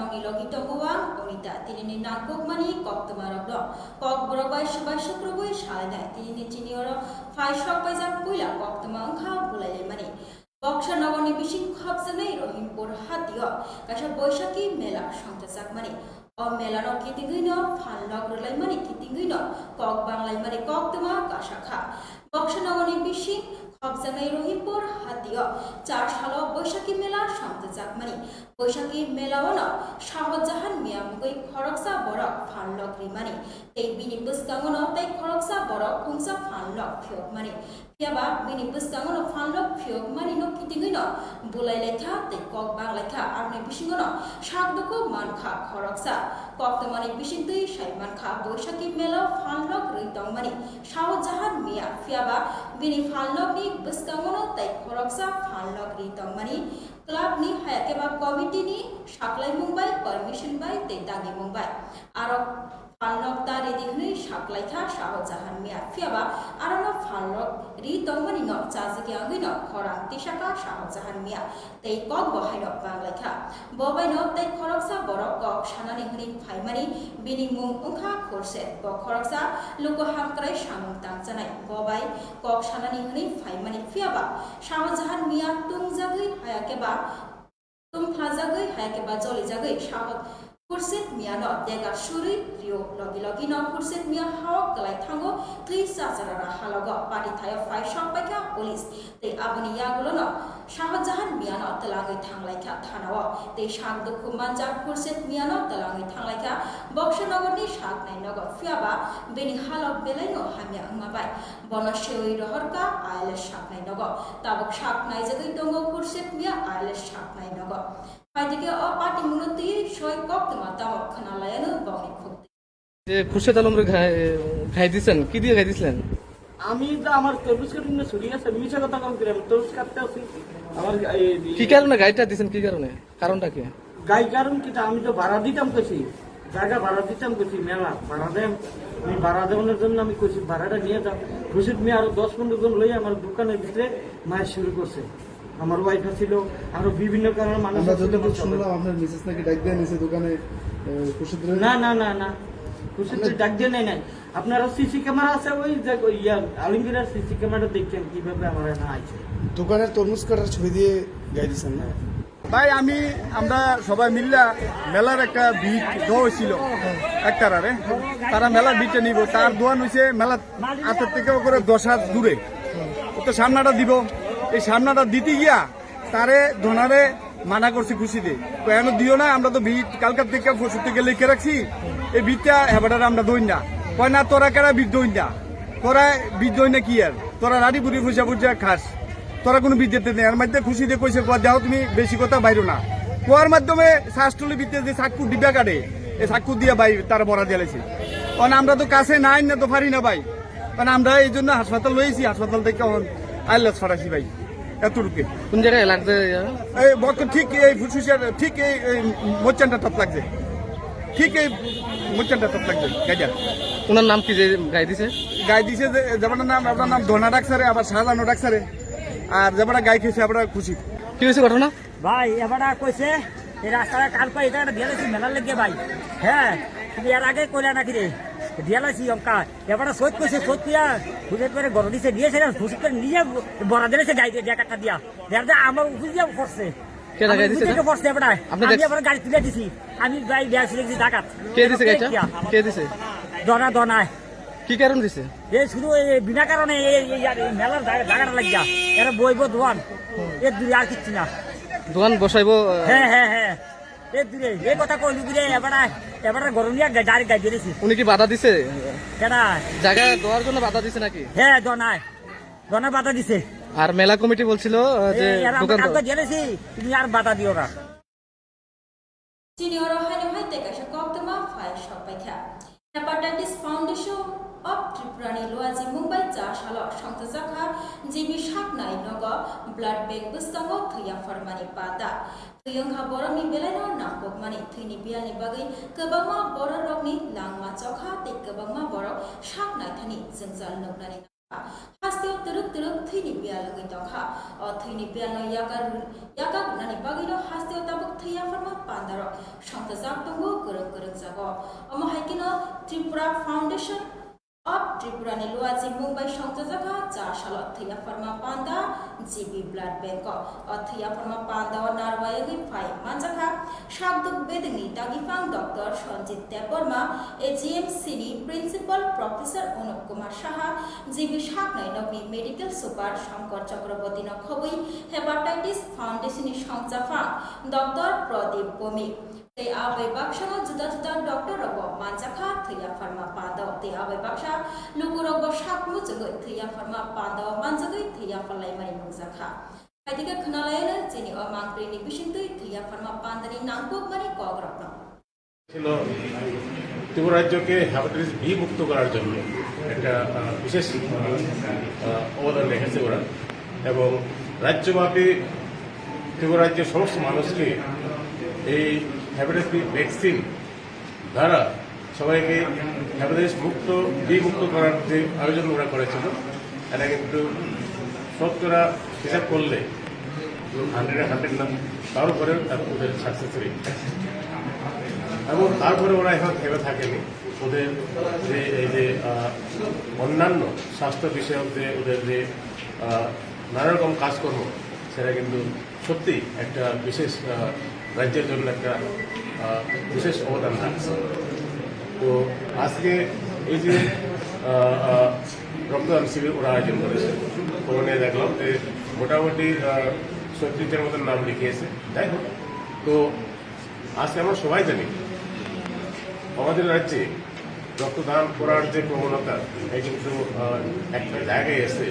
nong ilogi tonguang onita tinini nangkuk mani kok tumarok do kok borobai subai sukrubui shalai tinini chinioro fai shok paijak puila kok tumang kha bulai mani Buxa নগরী বিশিং খবজনে রহিমপুর হাতিয় কাছা বৈশাখী মেলা সংতেজাক মানে অ মেলার কিতিঙ্গিন ফানলক রলাই মানে কিতিঙ্গিন cock বাংলাই মানে cock তোমা কাশাখা বক্সা নগরী বিশিং খবজনে রহিমপুর চার সাল বৈশাখী মেলা সংতেজাক মানে বৈশাখী মেলাওয়ান শাহজাহান মিয়ামুগৈ খরকসা বরক ফানলক রিমানি এই বিনি বুসকাঙ্গন তাই খরকসা বরক খুংসা ফানলক ফিয়ক মানে Tiaba bini buskango no fanlok phiok mani no kitingi no bulai lekha te kok bang lekha arne bisingo no melo fanlok ritong mani shao jahan mia fiaba bini fanlok ni buskango no tai khoroksa fanlok ritong mani club নি হায়াকেবা committee নি সাকলাই Mumbai permission by তে দাগি মুম্বাই আর ফালনক তা সাকলাইখা শাহজাহান মিয়া ফিয়াবা, আরনো ফালনক রি তংমানি ন চাজকি আঙ্গি ন খরাং তিসাকা শাহজাহান মিয়া। তেই কক বহাই ন বাংলাইখা ববাই ন তেই খরকসা বরক, কক, সানানি হনি ফাইমানি বিনি মুং, উংখা, খরসে। ব খরকসা লুকো হামক্রাই সামুং তাংজানাই ববাই, কক, সানানি হনি ফাইমানি ফিয়াবা। শাহজাহান মিয়া তুংজাগৈ হায়াকেবা তুম ফাজাগৈ হায়াকেবা জলিজাগৈ শাহ খুরসেত মিয়া ন দেগা সুরি রিও লগি লগি ন খুরসেত মিয়া হাও গলাই থাঙ্গো তুই সাজারা হালগ পাটি থায় ফাই সম্পাইকা পুলিশ তে আবনি ইয়াগুলো ন শাহজাহান মিয়া ন তেলাঙ্গৈ থাংলাইখা থানাও তে সাক দুখু মানজা খুরসেত মিয়া ন তেলাঙ্গৈ থাংলাইখা বক্সনগরনি সাক নাই নগর ফিয়াবা বেনি হালক বেলাই ন হামিয়া উমাবাই বন সেওই রহরকা আইলের সাক নাই নগর তাবক সাক নাই জাগৈ দঙ্গ খুরসেত মিয়া আইলের সাক নাই নগর খুরশেদ আলমরে ঘাই দিছেন কি দিয়ে ঘাই দিছিলেন? আমি তো আমার তরমুজ কাটিং না ছড়িয়ে আছে মিশা কথা কম করে আমি তরমুজ কাটতে আছি আমার কি কারণে গাড়িটা দিছেন কি কারণে? কারণটা কি? গাই কারণ কি আমি তো ভাড়া দিতাম কইছি। জায়গা ভাড়া দিতাম কইছি মেলা ভাড়া দেন। আমি ভাড়া দেওয়ানোর জন্য আমি কইছি ভাড়াটা নিয়ে যাও খুশিদ মেয়ে আরও দশ পনেরো জন লই আমার দোকানের ভিতরে মায়ের শুরু করছে। আমার ওয়াইফ ছিল আরও বিভিন্ন কারণে মানুষ যতটুকু শুনলাম আপনার মিসেস নাকি ডাক দিয়ে নিছে দোকানে না না না না। খুশিদ ডাক দিয়ে নাই। নাই আপনার সিসি ক্যামেরা আছে ওই যে ওই ইয়া আলিমগীরের সিসি ক্যামেরা দেখছেন কীভাবে আমার না আছে দোকানের তরমুজ কাটার ছবি দিয়ে গাই দিচ্ছেন না? ভাই আমি আমরা সবাই মিল্লা মেলার একটা বিট দেওয়া হয়েছিল একটারে তারা মেলার বিটটা নিব। তার দোয়ান হয়েছে মেলা হাতের থেকে করে দশ হাত দূরে। ও তো সামনাটা দিব। এই সামনাটা দিতে গিয়া তারে ধনারে মানা করছি খুশিতে। কেন দিও না, আমরা তো বিট কালকার থেকে পরশু থেকে লিখে রাখছি। এই বিটটা হেবাটারে আমরা দই না। কয়, না, তোরা কেরা বিট দই না? তোরা বিট দই না কি আর? তোরা রাডি বুড়ি ফুসা ফুসা খাস। তোরা কোনো বিদ্যুৎ নেই। এর মধ্যে খুশি দিয়ে কইছে, কোয়া, যাও তুমি বেশি কথা বাইরো না। কোয়ার মাধ্যমে শাসটলি বিদ্যুৎ যে চাক্কু ডিব্বা কাটে এই চাক্কু দিয়ে ভাই তারা বড়া দিয়েছে কারণ আমরা তো কাছে নাই, না তো পারি না ভাই। কারণ আমরা এই জন্য হাসপাতাল লইছি, হাসপাতাল থেকে আইলাস ফাটাইছি ভাই। এতটুকু কোন জায়গায় লাগছে এই বর্ত ঠিক এই ফুসফুসের ঠিক এই এই মোচানটা টপ লাগছে ঠিক এই মোচানটা টপ লাগছে গাইজা। ওনার নাম কি যে গাই দিছে? গাই দিছে যে যেমন নাম আপনার নাম ধনা ডাকসারে আবার শাহজানো ডাকসারে আর যেমন গাই খেয়েছে আমরা খুশি। কি হয়েছে ঘটনা? ভাই এবারে কইছে এই রাস্তাটা কাল পাই এটা একটা মেলার লেগে ভাই। হ্যাঁ তুমি এর আগে কইলা নাকি রে। দিয়ালাইছি অঙ্কা। এবারে সৈত কইছে সৈত কুয়া খুঁজে করে গড় দিছে দিয়েছে না খুশি করে নিয়ে বড়া দিয়েছে গাড়ি দিয়ে জায়গাটা দিয়া। দেয়ার আমার উপর দিয়ে পড়ছে। দেখ- গাড়ি তুলে দিছি। আমি গাড়ি দিয়েছি দেখছি ডাকাত। কে দিছে গাড়িটা? কে দিছে? দনা দনায় কি কারণ দিছে? এই শুধু বিনা কারণে মেলার জায়গাটা লাগিয়া। এরা বইব দোয়ান। এর দূরে আর কিচ্ছু না। দোকান বসাইবো হ্যাঁ হ্যাঁ হ্যাঁ। এই কথা কইলু দূরে এবারে এবারে গরম নিয়ে গাড়ি গাড়ি দিয়েছি উনি কি বাধা দিছে? কেনা জায়গা দেওয়ার জন্য বাধা দিছে নাকি? হ্যাঁ দনায় দনা বাধা দিছে। আর মেলা কমিটি বলছিল যে দোকান দিয়েছি তুমি আর বাধা দিও না। Senior Ohio Hai Tekasha Koktama Fai Shopaikha. Hepatitis Foundation of Loazi Mumbai Cha Shala Shangtazakha Jimi Shaknai Nogo Blood Bank Bustango Thuya Farmani Pada. Thuyongha Boroni Beleno Nakok Mani Thuni Bialni Bagai Kabama Bora Rogni Langma Chokha Te Kabama Boro Shaknai Thani Zinzal Nognani হাস্তীয় তরুক kuruk thini bia lagi tokha o thini bia no yaka yaka nani bagino haste tabuk thia farma pandaro shangta jak tongo kuruk kuruk jago omo foundation of ত্রিপুরানি লোয়াজি মুম্বাই সংযোজকা যা সাল অথৈয়া ফর্মা GB blood bank. অথৈয়া ফর্মা পান্দা ও নারবায়গি ফাই মানজাখা শাকদুক বেদনি দাগিফাং doctor Sanjit Debbarma এজিএমসিনি principal professor Anup Kumar Saha, GB সাকনাই নগনি মেডিকেল সুপার শঙ্কর চক্রবর্তী নখবই হেপাটাইটিস ফাউন্ডেশননি সংজাফা doctor Pradip Bhowmik. Te abai baksa juda juda doctor robo manjaka thuya pharma pado te abai baksa lugu robo sakmu jogoi thuya pharma pado manjagoi thuya palai mari mungjakha haidike khnalayna jeni o mangpri ni bisintui thuya pharma pandani nangpok mari kogrokno ছিল ত্রিপুরা রাজ্যকে hepatitis B মুক্ত করার জন্য ত্রিপুরা রাজ্যের সমস্ত মানুষকে এই hepatitis vaccine দ্বারা সবাইকে হ্যাপাটাইটিস মুক্ত বি মুক্ত করার যে আয়োজন ওরা করেছিল এটা কিন্তু শতকরা হিসাব করলে হান্ড্রেডে হান্ড্রেড না তার উপরে ওদের সাকসেস এবং তারপরে ওরা এখন থেমে থাকেনি, ওদের যে এই যে অন্যান্য স্বাস্থ্য বিষয়ক যে ওদের যে নানা রকম কাজকর্ম, সেটা কিন্তু সত্যি একটা বিশেষ রাজ্যের জন্য একটা বিশেষ অবদান রাখছে তো আজকে এই যে রক্তদান শিবির ওরা আয়োজন করেছে ওখানে দেখলাম যে মোটামুটি ছত্রিশের মতন নাম লিখিয়েছে। যাই হোক, তো আজকে আমরা সবাই জানি, আমাদের রাজ্যে রক্তদান করার যে প্রবণতা, এই কিন্তু একটা জায়গায় এসে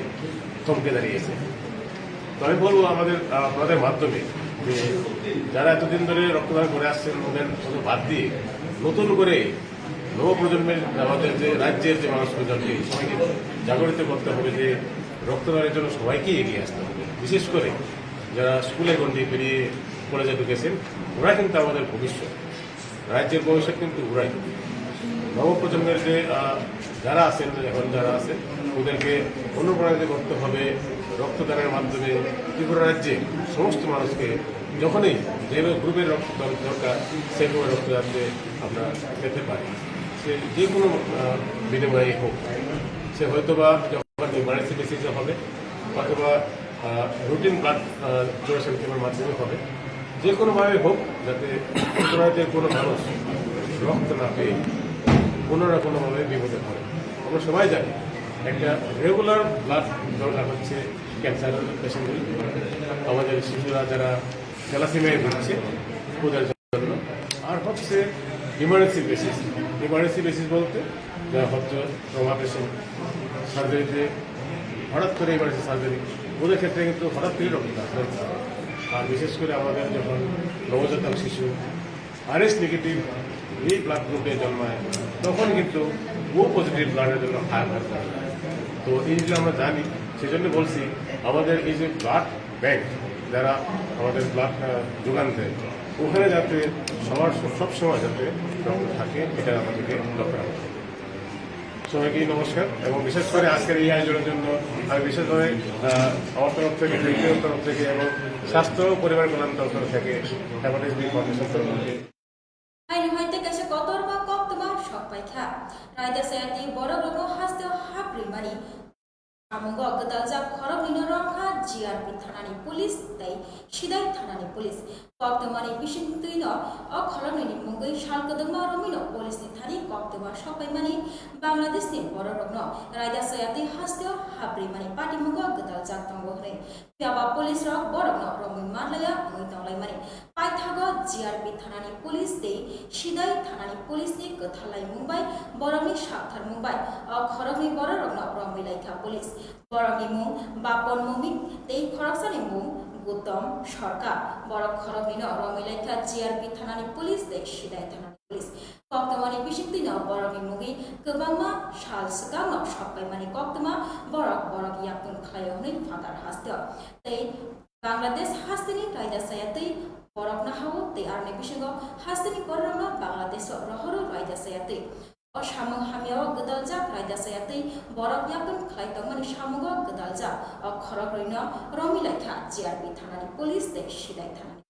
থমকে দাঁড়িয়েছে। তো আমি বলব আমাদের আপনাদের মাধ্যমে যে যারা এতদিন ধরে রক্তদান করে আসছেন, ওদের ওদের বাদ দিয়ে নতুন করে নব প্রজন্মের আমাদের যে রাজ্যের যে মানুষ প্রজন্মকে সবাইকে জাগরিত করতে হবে যে রক্তদানের জন্য সবাইকে এগিয়ে আসতে হবে। বিশেষ করে যারা স্কুলে গন্ডি পেরিয়ে কলেজে ঢুকেছেন, ওরা কিন্তু আমাদের ভবিষ্যৎ। রাজ্যের ভবিষ্যৎ কিন্তু ওরাই। নবপ্রজন্মের যে যারা আছেন, এখন যারা আছেন, ওদেরকে অনুপ্রাণিত করতে হবে রক্তদানের মাধ্যমে ত্রিপুরা রাজ্যে সমস্ত মানুষকে যখনই যে গ্রুপের রক্তদান দরকার, সেই গ্রুপের রক্তদানকে আমরা পেতে পারি। সে যে কোনো বিনিময়ে হোক। সে হয়তোবা যখন ইমার্জেন্সি বেসিসে হবে অথবা রুটিন ব্লাড ডোনেশন ক্যাম্পের মাধ্যমে হবে। যে কোনোভাবে হোক, যাতে ত্রিপুরা রাজ্যের কোনো মানুষ রক্ত না পেয়ে কোনো না কোনোভাবে বিপদে পড়ে। আমরা সবাই জানি, একটা রেগুলার ব্লাড দরকার হচ্ছে ক্যান্সার পেশেন্টগুলি আমাদের শিশুরা যারা থ্যালাসিমিয়ায় ভুগছে, ওদের জন্য। আর হচ্ছে ইমার্জেন্সি বেসিস ইমার্জেন্সি বেসিস বলতে যারা হচ্ছে ট্রমা পেশেন্ট সার্জারিতে হঠাৎ করে ইমার্জেন্সি সার্জারি ওদের ক্ষেত্রে কিন্তু হঠাৎ করে রক্ত আর বিশেষ করে আমাদের যখন নবজাতক শিশু আরএস নেগেটিভ এই ব্লাড গ্রুপে জন্মায়, তখন কিন্তু ও পজিটিভ ব্লাডের জন্য হায়ার তো এইগুলো আমরা জানি সেই জন্য বলছি, আমাদের এই যে ব্লাড ব্যাংক যারা আমাদের ব্লাড যোগান দেয়, ওখানে যাতে সবার, সব সময় যাতে রক্ত থাকে, এটা আমাদেরকে লক্ষ্য সবাইকে নমস্কার, এবং বিশেষ করে আজকের এই আয়োজনের জন্য আমি বিশেষভাবে আমার তরফ থেকে, ব্যক্তিগত তরফ থেকে এবং স্বাস্থ্য পরিবার কল্যাণ তরফ থেকে হ্যাপাটাইটিস বি ফাউন্ডেশন তরফ থেকে। আইন হইতে গেছে কতর সব পাইখা রায়দা সায়াতি বড় রকম হাসতে হাবরি মারি। আমঙ্গ অগদাল যা নিন রক্ষা জিআরপি থানানি পুলিশ তাই সিদাই থানানি পুলিশ কপ্তমানি বিশিং তুইন অ খরব নিনি মুঙ্গই শালকদমা রমিন পুলিশ থানি কপ্তমা সবাই মানি বাংলাদেশ নি বড় রগ্ন রায়দা সয়াতে হাসতে হাবরি মানি পাটি মুঙ্গ অগদাল যা তঙ্গ হরে পিয়াবা পুলিশ রক বড় ন রমি মারলায়া মুই তংলাই মানি পাইথাগ জিআরপি থানানি পুলিশ দে সিদাই থানানি পুলিশ নি কথালাই মুম্বাই বরমি সাবধান মুম্বাই খরমি বড় রকম রমি লাইখা পুলিশ বরমি মুং বাপন মুমিক তেই খরকসানি মুং গৌতম সরকার বড় খরমি ন রমি লাইখা জিআরপি থানানি পুলিশ দে সিদাই থানানি পুলিশ কক্তমানি বিশিক্তি ন বরমি মুগি গোबांमा সাল সিগাং ন সবাই মানি কক্তমা বরক বরক ইয়াকুন খায়নি ফাদার হাস্তে। তেই বাংলাদেশ হাস্তিনি রায়দা সায়াতৈ বরক না হাও তে আরনে বিসঙ্গ হাস্তিনি বরক বাংলাদেশ রহর রায়দা সায়াতৈ। o samung hamio gedal jak raida sayatei borok yakun khlai tongmani samugo gedal jak o khorok roino romi laikha GRB থানানি পুলিশ তে সিদাই থানানি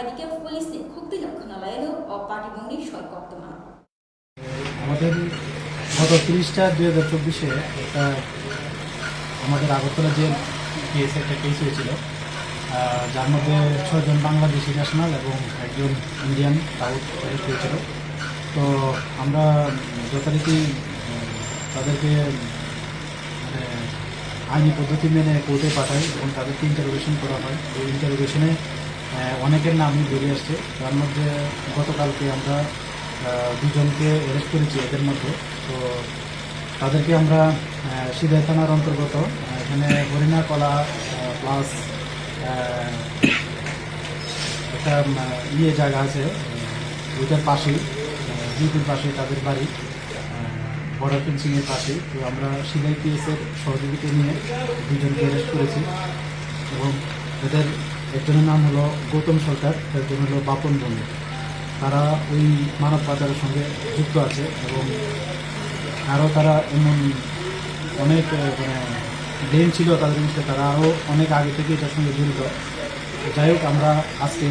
এদিকে পুলিশ নি খুবই লক্ষণালয়েও ও পার্টি মংনি সয় বর্তমান আমাদের গত তিরিশটা দুই হাজার চব্বিশে একটা আমাদের আগরতলা যে কেস একটা কেস হয়েছিল যার মধ্যে ছজন বাংলাদেশি ন্যাশনাল এবং একজন ইন্ডিয়ান সাউথ হয়েছিল। তো আমরা যথারীতি তাদেরকে মানে আইনি পদ্ধতি মেনে কোর্টে পাঠাই এবং তাদেরকে ইন্টারোগেশন করা হয়। এই ইন্টারোগেশনে অনেকের নামই বেরিয়ে আসছে। তার মধ্যে গতকালকে আমরা দুজনকে অ্যারেস্ট করেছি এদের মধ্যে। তো তাদেরকে আমরা সিধাই থানার অন্তর্গত এখানে হরিণা কলা প্লাস একটা ইয়ে জায়গা আছে ওইটার পাশেই ডিউটির পাশে তাদের বাড়ি বর্ডার ফেন্সিংয়ের পাশে তো আমরা সিলাই পিএসের সহযোগিতা নিয়ে দুজনকে অ্যারেস্ট করেছি এবং এদের একজনের নাম হলো গৌতম সরকার, একজন হলো বাপন বন্ধু তারা ওই মানব পাচারের সঙ্গে যুক্ত আছে এবং আরও তারা এমন অনেক মানে ব্রেন ছিল তাদের মধ্যে, তারা আরও অনেক আগে থেকে এটার সঙ্গে জড়িত। যাই হোক, আমরা আজকে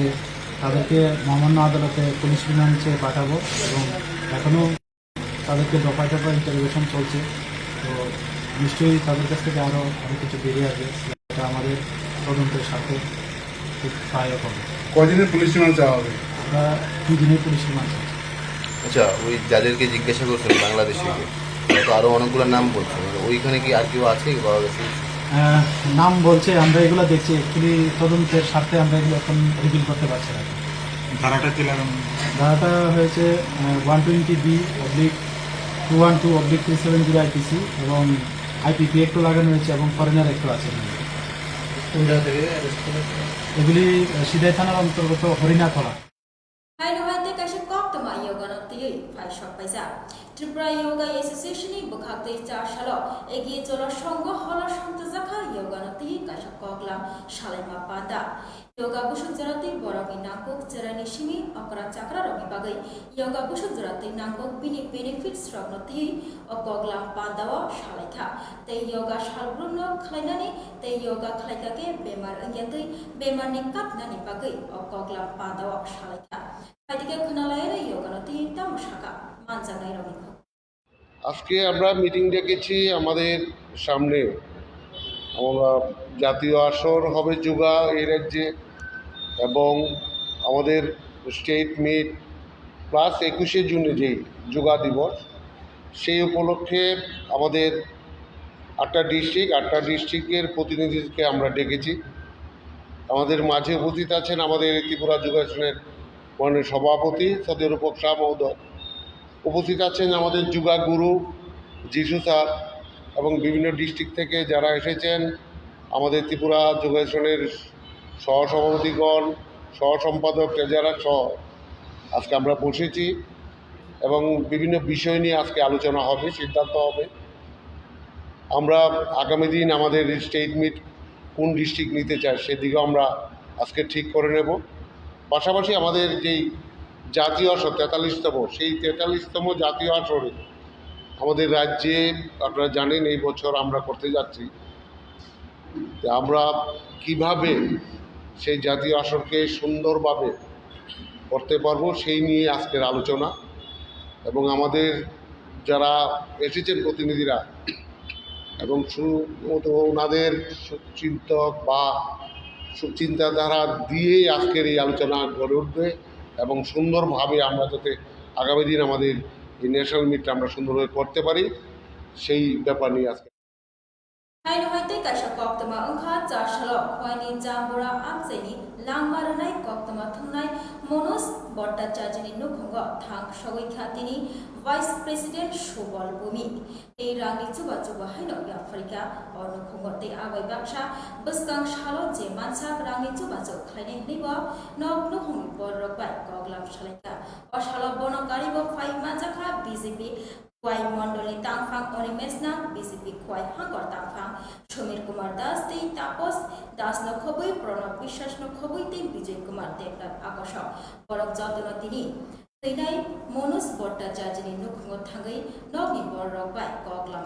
তাদেরকে মহামান্য আদালতে পুলিশ রিমান্ডে পাঠাবো এবং এখনও তাদেরকে দফায় দফায় ইন্টারভিউশন চলছে। তো নিশ্চয়ই তাদের কাছ থেকে আরও অনেক কিছু বেরিয়ে আসবে এটা আমাদের তদন্তের সাথে খুব সহায়ক হবে কয়দিনের পুলিশ রিমান্ড চাওয়া হবে? আমরা দুদিনের পুলিশ রিমান্ড আচ্ছা ওই যাদেরকে জিজ্ঞাসা করছেন বাংলাদেশিকে তো আরও অনেকগুলো নাম বলছেন ওইখানে কি আর কেউ আছে আহ, নাম বলছে আমরা এগুলো দেখছি। অ্যাকচুয়ালি তদন্তের স্বার্থে আমরা এগুলো এখন রিভিল করতে পারছি না। ধারাটা হয়েছে one twenty B oblique two one two oblique three seven zero IPC এবং আইপিপি একটু লাগানো হয়েছে এবং ফরেনার একটু আছে। এগুলি সিদাই থানার অন্তর্গত হরিণাখলা ত্রিপুরা ইয়োগা এসোসিয়েশনে বখাতে চার সাল এগিয়ে চলার সঙ্গ হল ইয়োগা নতি কাশা কগলাম সালেমা পাদা ইয়োগা বসু জরাতে বরগি নাকক জেরানি সিমি অকরা চাকরা রবি বাগাই ইয়োগা বসু জরাতে নাকক বিনি বেনিফিটস রগ্নতি ও কগলাম পাদাওয়া সালাইখা তাই যোগা সালগ্রুন্ন খালাইনানি তাই যোগা খালাইকাকে বেমার অঙ্গিয়াতে বেমার নি কাতনানি বাগাই ও কগলাম পাদাওয়া সালাইখা হাইদিকে খনালায়ের যোগানতি তাম শাখা মানজাগাই রবি আজকে আমরা মিটিং ডেকেছি আমাদের সামনে। আমরা জাতীয় আসর হবে যোগা এই রাজ্যে এবং আমাদের স্টেট মিট প্লাস একুশে জুনে যেই যোগা দিবস, সেই উপলক্ষে আমাদের আটটা ডিস্ট্রিক্ট আটটা ডিস্ট্রিক্টের প্রতিনিধিকে আমরা ডেকেছি। আমাদের মাঝে উপস্থিত আছেন আমাদের ত্রিপুরা যোগাসনের মাননীয় সভাপতি সদর রূপক শাহ মহোদয়। উপস্থিত আছেন আমাদের যুগা গুরু, যিশু স্যার এবং বিভিন্ন ডিস্ট্রিক্ট থেকে যারা এসেছেন, আমাদের ত্রিপুরা যোগাসনের সহসভাপতিগণ সহ সম্পাদক ট্রেজারার সহ আজকে আমরা বসেছি এবং বিভিন্ন বিষয় নিয়ে আজকে আলোচনা হবে, সিদ্ধান্ত হবে। আমরা আগামী দিন আমাদের স্টেট মিট কোন ডিস্ট্রিক্ট নিতে চায়, সেদিকেও আমরা আজকে ঠিক করে নেব। পাশাপাশি আমাদের যেই জাতীয় আসর, তেতাল্লিশতম, সেই তেতাল্লিশতম জাতীয় আসরে আমাদের রাজ্যে, আপনারা জানেন এই বছর আমরা করতে যাচ্ছি আমরা কীভাবে সেই জাতীয় আসরকে সুন্দরভাবে করতে পারব সেই নিয়ে আজকের আলোচনা। এবং আমাদের যারা এসেছেন প্রতিনিধিরা এবং শুধুমাত্র ওনাদের চিন্তক বা চিন্তাধারা দিয়েই আজকের এই আলোচনা গড়ে উঠবে এবং সুন্দরভাবে আমরা যাতে আগামী দিন আমাদের এই ন্যাশনাল মিটটা আমরা সুন্দরভাবে করতে পারি, সেই ব্যাপার নিয়ে আজকে ಲಾಂಬಾರನಾಯ್ ಕೊಕ್ತಮಥುಂಗ್ನಾಯ್ মনোজ ভট্টাচার্যের নখঙ্গ থাক সগৈখা তিনি ভাইস প্রেসিডেন্ট সুবল ভূমি এই রাঙ্গি চুবা চুবা হাইন আফ্রিকা। অনখঙ্গ তে আগৈ বাক্সা। বসকাং সালো যে মানসাক রাঙ্গি চুবা চুব খাইনে নিব। নক নখং বর রকবাই কগলাম সালাইকা অসালো বনকারী ব ফাই মাজাখা বিজেপি। কোয়াই মন্ডলী তাংফাং অনিমেশনাথ বিসিপি কোয়াই হাঙ্গর তাংফাং সমীর কুমার দাস তেই তাপস দাস নখবই প্রণব বিশ্বাস নখবই তেই বিজয় কুমার দেবনাথ আকর্ষক বরক যতন তিনি তৈনাই মনোজ ভট্টাচার্যনি নখঙ্গ থাঙ্গই নগনি বর রকবাই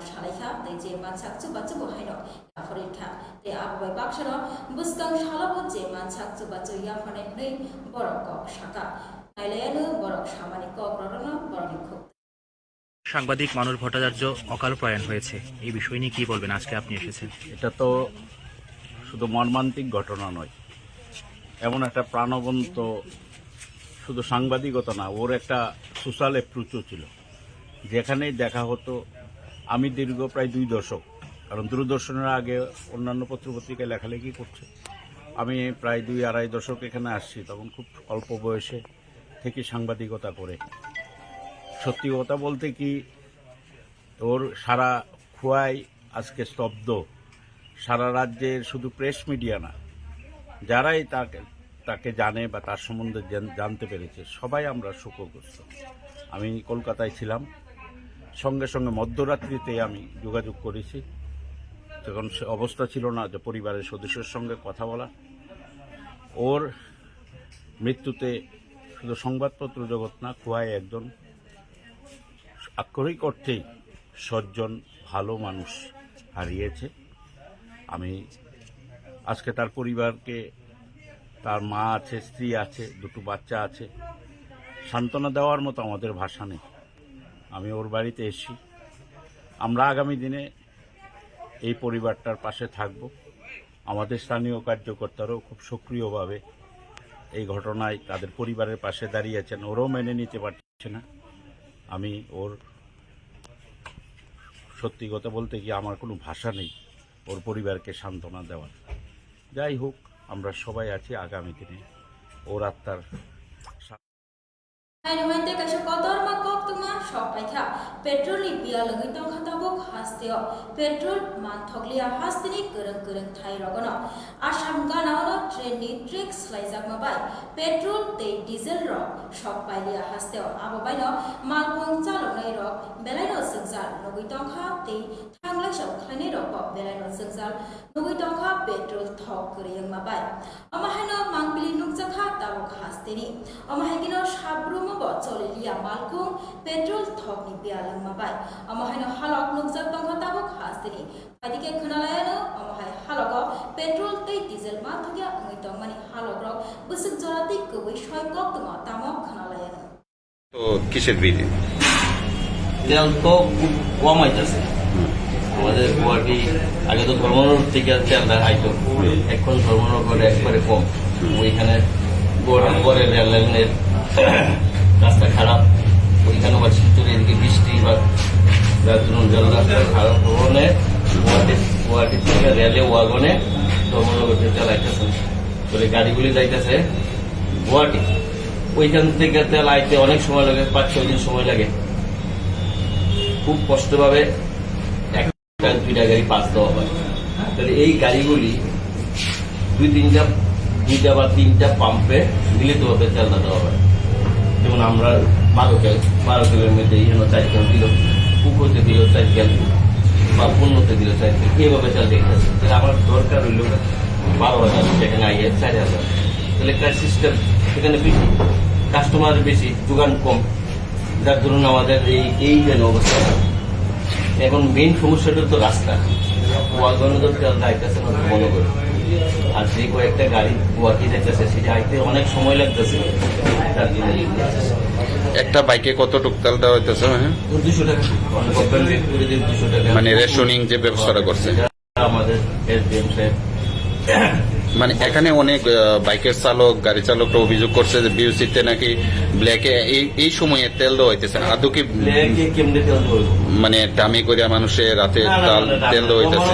সালাইখা তৈ যে মানসাক চুবা চুবো হাইন পরীক্ষা তে আবহাওয়া বাক্সর বুসকাং সালাব যে মানসাক চুবা চুইয়া ফনে নই বরক কক সাকা নাইলায়ানো বরক সাংবাদিক মানুষ ভট্টাচার্য অকাল প্রয়াণ হয়েছে। এই বিষয় নিয়ে কি বলবেন? আজকে আপনি এসেছেন। এটা তো শুধু মর্মান্তিক ঘটনা নয়। এমন একটা প্রাণবন্ত শুধু সাংবাদিকতা না, ওর একটা সোশ্যাল অ্যাপ্রোচও ছিল। যেখানেই দেখা হতো, আমি দীর্ঘ প্রায় দুই দশক, কারণ দূরদর্শনের আগে অন্যান্য পত্রপত্রিকায় লেখালেখি করছে। আমি প্রায় দুই আড়াই দশক এখানে আসছি, তখন খুব অল্প বয়সে থেকে সাংবাদিকতা করে। সত্যি কথা বলতে কি, ওর সারা খোয়াই আজকে স্তব্ধ। সারা রাজ্যের শুধু প্রেস মিডিয়া না, যারাই তাকে তাকে জানে বা তার সম্বন্ধে জানতে পেরেছে, সবাই আমরা শোকগ্রস্ত। আমি কলকাতায় ছিলাম, সঙ্গে সঙ্গে মধ্যরাত্রিতে আমি যোগাযোগ করেছি। তখন সে অবস্থা ছিল না যে পরিবারের সদস্যের সঙ্গে কথা বলা। ওর মৃত্যুতে শুধু সংবাদপত্র জগৎ না, খোয়াই একজন আক্ষরিক অর্থেই সজ্জন ভালো মানুষ হারিয়েছে। আমি আজকে তার পরিবারকে, তার মা আছে, স্ত্রী আছে, দুটো বাচ্চা আছে, সান্ত্বনা দেওয়ার মতো আমাদের ভাষা নেই। আমি ওর বাড়িতে এসি আমরা আগামী দিনে এই পরিবারটার পাশে থাকব। আমাদের স্থানীয় কার্যকর্তারাও খুব সক্রিয়ভাবে এই ঘটনায় তাদের পরিবারের পাশে দাঁড়িয়েছেন। ওরও মেনে নিতে পারছে না। আমি ওর সত্যি কথা বলতে গিয়ে আমার কোনো ভাষা নেই। ওর পরিবারকে সান্ত্বনা দেওয়ার যাই হোক, আমরা সবাই আছি আগামী দিনে। ওর আত্মার সপাইখা হ্যাঁ, পেট্রোল ইপিয়া লগে তো খাতাবো হাসতেও পেট্রোল মান থকলিয়া হাসতিনি গরং গরং থাই রগন। আশা kereng thai rogono asam gana ono train ni trek slaizak ma bai petrol te diesel ro sok pailia hasteo abo bai no malpong chalo nai ro belai no sengjal nogui tong kha te thanglai sok khlani ro ko belai no sengjal nogui tong kha petrol thok kereng ma bai ama haino mangpili nukjak kha tabok hastini ama haikino sabrum bo cholilia malkung petrol thokni bialang mabai তো কিসের তো খুব কম আইতেছে আমাদের গুয়াহাটি আগে তো ধর্মনগর থেকে আইতো এখন ধর্মনগরে একবারে কম ওইখানে পরে রেল লাইনের রাস্তা খারাপ ওইখানে আবার শিলচর এদিকে বৃষ্টি বা রাস্তা খারাপ ভবনে গুয়াহাটি গুয়াহাটি থেকে রেলে ওয়াগনে ধর্মনগর থেকে তেল আইতেছে গাড়িগুলি যাইতেছে, গুয়াহাটি। ওইখান থেকে তেল আইতে অনেক সময় লাগে, পাঁচ, ছয় দিন সময় লাগে। খুব কষ্টভাবে একটা দুইটা গাড়ি পাস দেওয়া হয়। তাহলে এই গাড়িগুলি দুই তিনটা, দুইটা বা তিনটা পাম্পে মিলিতভাবে তেলটা দেওয়া হয়। যেমন আমরা বারো কেল বারো কেলের মধ্যে এখানে চার কেল দিল পুকুরতে দিল চার কেল বা পণ্যতে দিল চার কেল, এইভাবে তেল দেখতেছে তাহলে আমার দরকার হইল বারো হাজার সেখানে আইয়ে চার হাজার। তাহলে একটা সিস্টেম সেখানে বেশি কাস্টমার বেশি যোগান কম। যার ধরুন আমাদের এই এই যেন অবস্থা। এখন মেইন সমস্যাটা তো রাস্তা। তেল না মনে করে। আর যে কয়েকটা গাড়ি গুয়াহাটি যাইতেছে সেটা আইতে অনেক সময় লাগতেছে। তার জন্য একটা বাইকে কত তেল দেওয়া হইতেছে হ্যাঁ? দুশো টাকা। টাকা। মানে রেশনিং যে ব্যবস্থাটা করছে। আমাদের এসডিএম সাহেব মানে এখানে অনেক বাইকের চালক গাড়ি চালকরা অভিযোগ করছে যে বিউসিতে নাকি ব্ল্যাকে এই এই সময়ে তেল দেওয়া হইতেছে না। আদৌ কি মানে দামি করে মানুষের রাতে তাল দেওয়া হইতেছে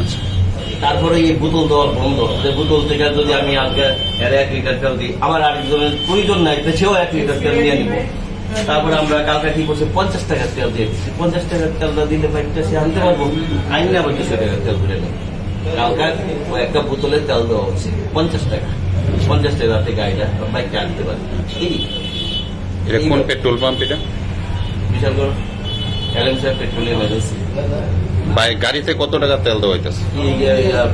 আচ্ছা। তারপরে এই বোতল দেওয়ার বন্ধ। যে বোতল থেকে যদি আমি আজকে এক লিটার তেল দিই আমার আরেকজনের প্রয়োজন নাই সেও এক লিটার তেল নিয়ে নিব। তারপরে আমরা কালকে কি করছি পঞ্চাশ টাকার তেল দিয়ে দিচ্ছি। পঞ্চাশ টাকার তেলটা দিলে বাইকটা সে আনতে পারব? আইন না আবার দুশো টাকার তেল ঘুরে নেব। কালকে ও একটা বোতলে তেল দেওয়া হচ্ছে পঞ্চাশ টাকা। পঞ্চাশ টাকা থেকে গাড়িটা বাইকটা আনতে পারবে। এই এটা কোন পেট্রোল পাম্প এটা? বিশাল করে এলএম সাহেব পেট্রোলিয়াম এজেন্সি বাইক গাড়িতে কত টাকা তেল দেওয়া হইতেছে?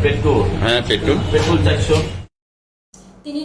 পেট্রোল। হ্যাঁ পেট্রোল। পেট্রোল চারশো। তিনি